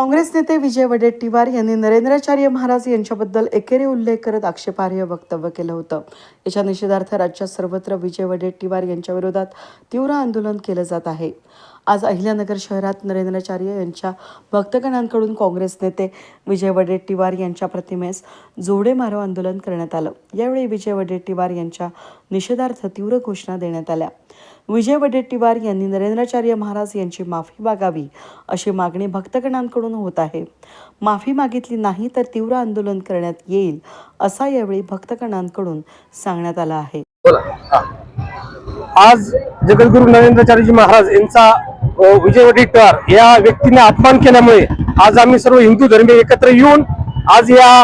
काँग्रेस नेते विजय वडेट्टीवार यांनी नरेंद्राचार्य महाराज यांच्याबद्दल एकेरी उल्लेख करत आक्षेपार्ह वक्तव्य केलं होतं. याच्या निषेधार्थ राज्यात सर्वत्र विजय वडेट्टीवार यांच्या विरोधात तीव्र आंदोलन केलं जात आहे. आज अहिल्यानगर शहरात नरेंद्राचार्य यांच्या भक्तगणांकडून काँग्रेस नेते विजय वडेट्टीवार यांच्या प्रतिमेस जोडे मारो आंदोलन करण्यात आलं. यावेळी विजय वडेट्टीवार यांच्या निषेधार्थ तीव्र घोषणा देण्यात आल्या. विजय वडेट्टीवार यांनी नरेंद्राचार्य महाराज यांची माफी मागावी अशी मागणी भक्तगणांकडून होत आहे. माफी मागितली नाही तर तीव्र आंदोलन करण्यात येईल असा यावेळी भक्तगणांकडून सांगण्यात आला आहे. आज जगद्गुरु नरेंद्राचार्यजी महाराज यांचा विजय वडेट्टीवार या व्यक्तीने अपमान केल्यामुळे आज आम्ही सर्व हिंदू धर्मीय एकत्र येऊन आज या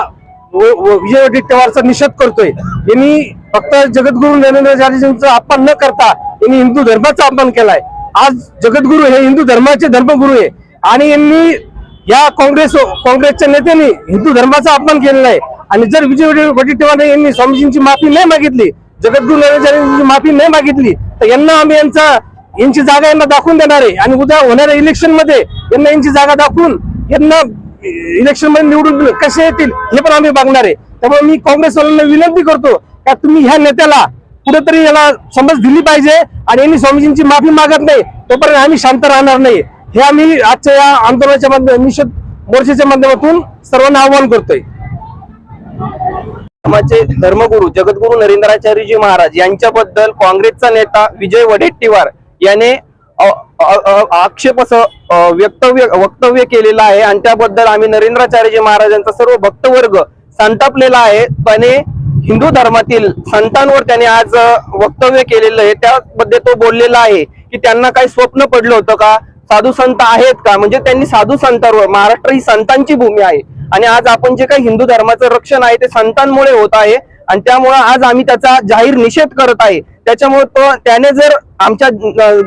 विजय वडेट्टीवारचा निषेध करतोय. यांनी फक्त जगद्गुरु नरेंद्राचार्यजींचा अपमान न करता यांनी हिंदू धर्माचा अपमान केलाय. आज जगद्गुरु हे हिंदू धर्माचे धर्मगुरु आहे. आणि यांनी या काँग्रेस काँग्रेसच्या नेत्यांनी हिंदू धर्माचा अपमान केलेला आहे. आणि जर विजय वडे- वडेट्टीवार यांनी स्वामीजींची माफी नाही मागितली जगद्गुरु नरेंद्रांची माफी नाही मागितली तर यांना आम्ही यांचा यांची जागा यांना दाखवून देणार आहे. आणि उद्या होणाऱ्या इलेक्शनमध्ये यांना यांची जागा दाखवून यांना इलेक्शनमध्ये निवडून कसे येतील हे पण आम्ही बघणार आहे. त्यामुळे मी काँग्रेसवाल्यांना विनंती करतो का तुम्ही ह्या नेत्याला कुठेतरी याला समज दिली पाहिजे आणि यांनी स्वामीजींची माफी मागत नाही तोपर्यंत आम्ही शांत राहणार नाही. हे आम्ही आजच्या या आंदोलनाच्या माध्यम निषेध मोर्चाच्या माध्यमातून सर्वांना आवाहन करतोय. धर्माचे धर्मगुरू जगद्गुरू नरेंद्राचार्यजी महाराज यांच्याबद्दल काँग्रेसचा नेता विजय वडेट्टीवार याने आक्षेप असं वक्तव्य व्यक्तव्य वक्तव्य केलेलं आहे. आणि त्याबद्दल आम्ही नरेंद्राचार्यजी महाराजांचा सर्व भक्तवर्ग संतापलेला आहे. त्याने हिंदू धर्मातील संतांवर त्याने आज वक्तव्य केलेलं आहे. त्याबद्दल तो बोललेला आहे की त्यांना काही स्वप्न पडलं होतं का? साधू संत आहेत का? म्हणजे त्यांनी साधू संतांवर महाराष्ट्र ही संतांची भूमी आहे. आणि आज आपण जे काही हिंदू धर्माचं रक्षण आहे ते संतांमुळे होत आहे. आणि त्यामुळे आज आम्ही त्याचा जाहीर निषेध करत आहे. त्याच्यामुळे तो त्याने जर आमच्या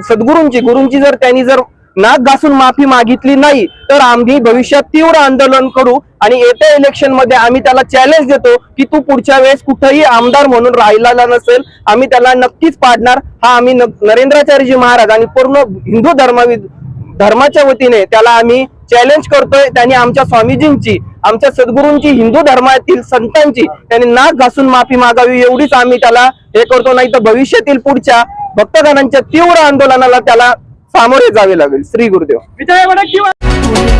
सद्गुरूंची गुरूंची जर त्यांनी जर नाक घासून माफी मागितली नाही तर आम्ही भविष्यात तीव्र आंदोलन करू आणि येत्या इलेक्शनमध्ये आम्ही त्याला चॅलेंज देतो की तू पुढच्या वेळेस कुठेही आमदार म्हणून राहिलेला नसेल आम्ही त्याला नक्कीच पाडणार. हा आम्ही नरेंद्राचार्यजी महाराज आणि पूर्ण हिंदू धर्मावि धर्माच्या वतीने त्याला आम्ही चॅलेंज करतोय. त्यांनी आमच्या स्वामीजींची आमच्या सद्गुरूंची हिंदू धर्मातील संतांची त्यांनी नाक घासून माफी मागावी एवढीच आम्ही त्याला हे करतो. नाही तर भविष्यातील पुढच्या भक्तगणांच्या तीव्र आंदोलनाला त्याला सामोरे जावे लागेल. श्री गुरुदेव. विजय